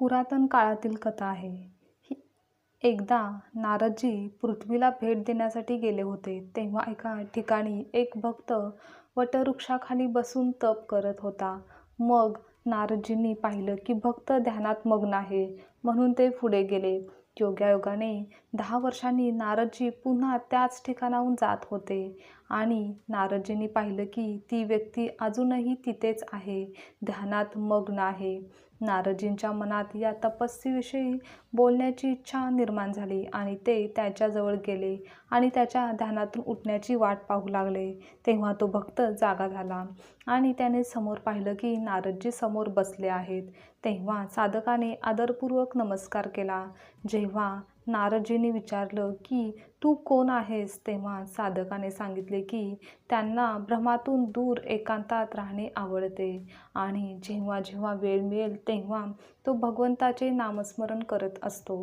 पुरातन काळातील कथा आहे. ही एकदा नारदजी पृथ्वीला भेट देण्यासाठी गेले होते तेव्हा एका ठिकाणी एक भक्त वटवृक्षाखाली बसून तप करत होता. मग नारदजींनी पाहिलं की भक्त ध्यानात मग्न आहे म्हणून ते पुढे गेले. योगायोगाने दहा वर्षांनी नारदजी पुन्हा त्याच ठिकाणाहून जात होते. आणि नारदजींनी पाहिलं की ती व्यक्ती अजूनही तिथेच आहे ध्यानात मग्न आहे. नारदजींच्या मनात या तपस्वीविषयी बोलण्याची इच्छा निर्माण झाली आणि ते त्याच्याजवळ गेले आणि त्याच्या ध्यानातून उठण्याची वाट पाहू लागले. तेव्हा तो भक्त जागा झाला आणि त्याने समोर पाहिलं की नारदजी समोर बसले आहेत. तेव्हा साधकाने आदरपूर्वक नमस्कार केला. जेव्हा नारदजींनी विचारलं की तू कोण आहेस तेव्हा साधकाने सांगितले की त्यांना भ्रमातून दूर एकांतात राहणे आवडते. आणि जेव्हा जेव्हा वेळ मिळेल तेव्हा तो भगवंताचे नामस्मरण करत असतो.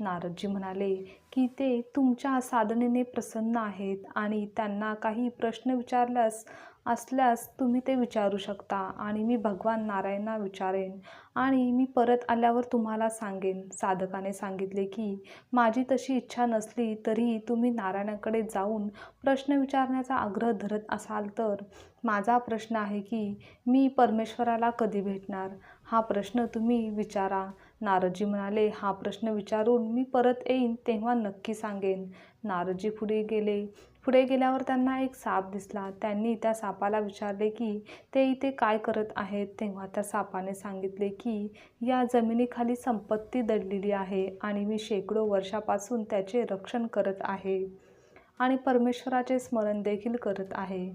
नारदजी म्हणाले की ते तुमच्या साधनेने प्रसन्न आहेत आणि त्यांना काही प्रश्न विचारल्यास असल्यास तुम्ही ते विचारू शकता आणि मी भगवान नारायणना विचारेन आणि मी परत आल्यावर तुम्हाला सांगेन. साधकाने सांगितले की माझी तशी इच्छा नसली तरी तुम्ही नारायणाकडे जाऊन प्रश्न विचारण्याचा आग्रह धरत असाल तर माझा प्रश्न आहे की मी परमेश्वराला कधी भेटणार? हा प्रश्न तुम्ही विचारा. नारदजी म्हणाले हा प्रश्न विचारून मी परत येईन तेव्हा नक्की सांगेन. नारदजी पुढे गेले. पुढे गेल्यावर त्यांना एक साप दिसला. त्यांनी त्या सापाला विचारले की ते इथे काय करत आहेत? तेव्हा त्या सापाने सांगितले की या जमिनीखाली संपत्ती दडलेली आहे आणि मी शेकडो वर्षापासून त्याचे रक्षण करत आहे आणि परमेश्वराचे स्मरण देखील करत आहे.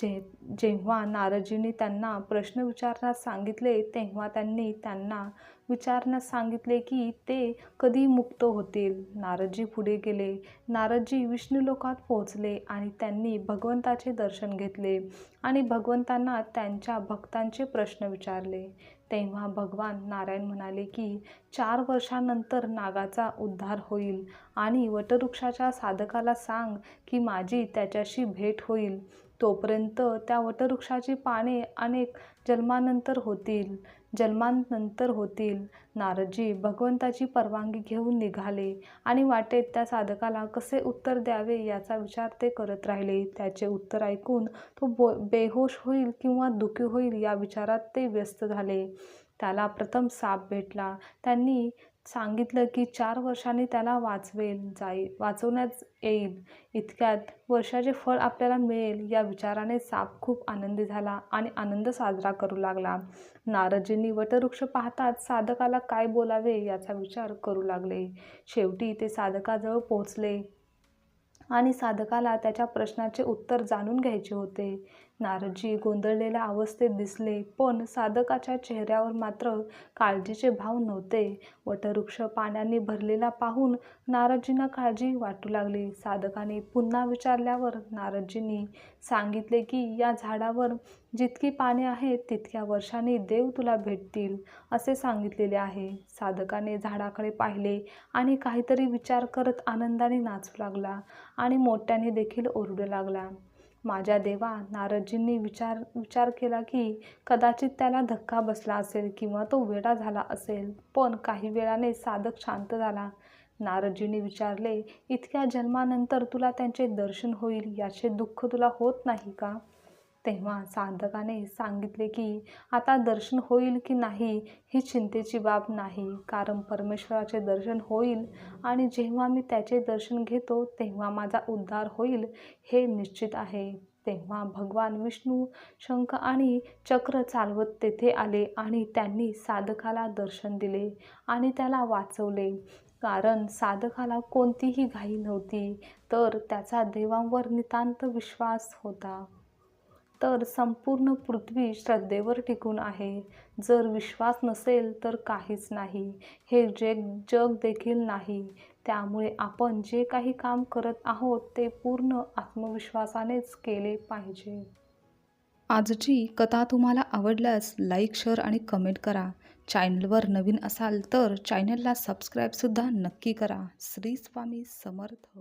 जे जेव्हा नारजीने त्यांना प्रश्न विचारण्यास सांगितले तेव्हा त्यांनी त्यांना विचारण्यास सांगितले की ते कधी मुक्त होतील. नारदजी पुढे गेले. नारदजी विष्णुलोकात पोहोचले आणि त्यांनी भगवंताचे दर्शन घेतले आणि भगवंतांना त्यांच्या भक्तांचे प्रश्न विचारले. तेव्हा भगवान नारायण म्हणाले की चार वर्षानंतर नागाचा उद्धार होईल आणि वटवृक्षाच्या साधकाला सांग की माझी त्याच्याशी भेट होईल. तोपर्यंत त्या वटवृक्षाची पाने अनेक जन्मानंतर होतील जन्मानंतर होतील. नारदजी भगवंताची परवानगी घेऊन निघाले आणि वाटेत त्या साधकाला कसे उत्तर द्यावे याचा विचार ते करत राहिले. त्याचे उत्तर ऐकून तो बो बेहोश होईल किंवा दुखी होईल या विचारात ते व्यस्त झाले. त्याला प्रथम साप भेटला. त्यांनी सांगितलं की चार वर्षांनी त्याला वाचवेल जाई वाचवण्यात येईल. इतक्यात वर्षाचे फळ आपल्याला मिळेल या विचाराने साप खूप आनंदी झाला आणि आनंद साजरा करू लागला. नारदजींनी वटवृक्ष पाहताच साधकाला काय बोलावे याचा विचार करू लागले. शेवटी ते साधकाजवळ पोहोचले आणि साधकाला त्याच्या प्रश्नाचे उत्तर जाणून घ्यायचे होते. नारदजी गोंधळलेल्या अवस्थेत दिसले पण साधकाच्या चेहऱ्यावर मात्र काळजीचे भाव नव्हते. वटवृक्ष पाण्याने भरलेला पाहून नारदजींना काळजी वाटू लागली. साधकाने पुन्हा विचारल्यावर नारदजींनी सांगितले की या झाडावर जितकी पाने आहेत तितक्या वर्षांनी देव तुला भेटतील असे सांगितलेले आहे. साधकाने झाडाकडे पाहिले आणि काहीतरी विचार करत आनंदाने नाचू लागला आणि मोठ्याने देखील ओरडू लागला. माझ्या देवा नारदजींनी विचार विचार केला की कदाचित त्याला धक्का बसला असेल किंवा तो वेडा झाला असेल. पण काही वेळाने साधक शांत झाला. नारदजींनी विचारले इतक्या जन्मानंतर तुला त्यांचे दर्शन होईल? याचे दुःख तुला होत नाही का? तेव्हा साधकाने सांगितले की आता दर्शन होईल की नाही ही चिंतेची बाब नाही. कारण परमेश्वराचे दर्शन होईल आणि जेव्हा मी त्याचे दर्शन घेतो तेव्हा माझा उद्धार होईल हे निश्चित आहे. तेव्हा भगवान विष्णू शंख आणि चक्र चालवत तेथे आले आणि त्यांनी साधकाला दर्शन दिले आणि त्याला वाचवले. कारण साधकाला कोणतीही घाई नव्हती तर त्याचा देवांवर नितांत विश्वास होता. तर संपूर्ण पृथ्वी श्रद्धेवर टिकून आहे. जर विश्वास नसेल तर काहीच नाही. हे जग जग देखील नाही. त्यामुळे आपण जे काही काम करत आहोत ते पूर्ण आत्मविश्वासानेच केले पाहिजे. आजची कथा तुम्हाला आवडल्यास लाईक शेअर आणि कमेंट करा. चॅनलवर नवीन असाल तर चॅनलला सबस्क्राईबसुद्धा नक्की करा. श्री स्वामी समर्थ.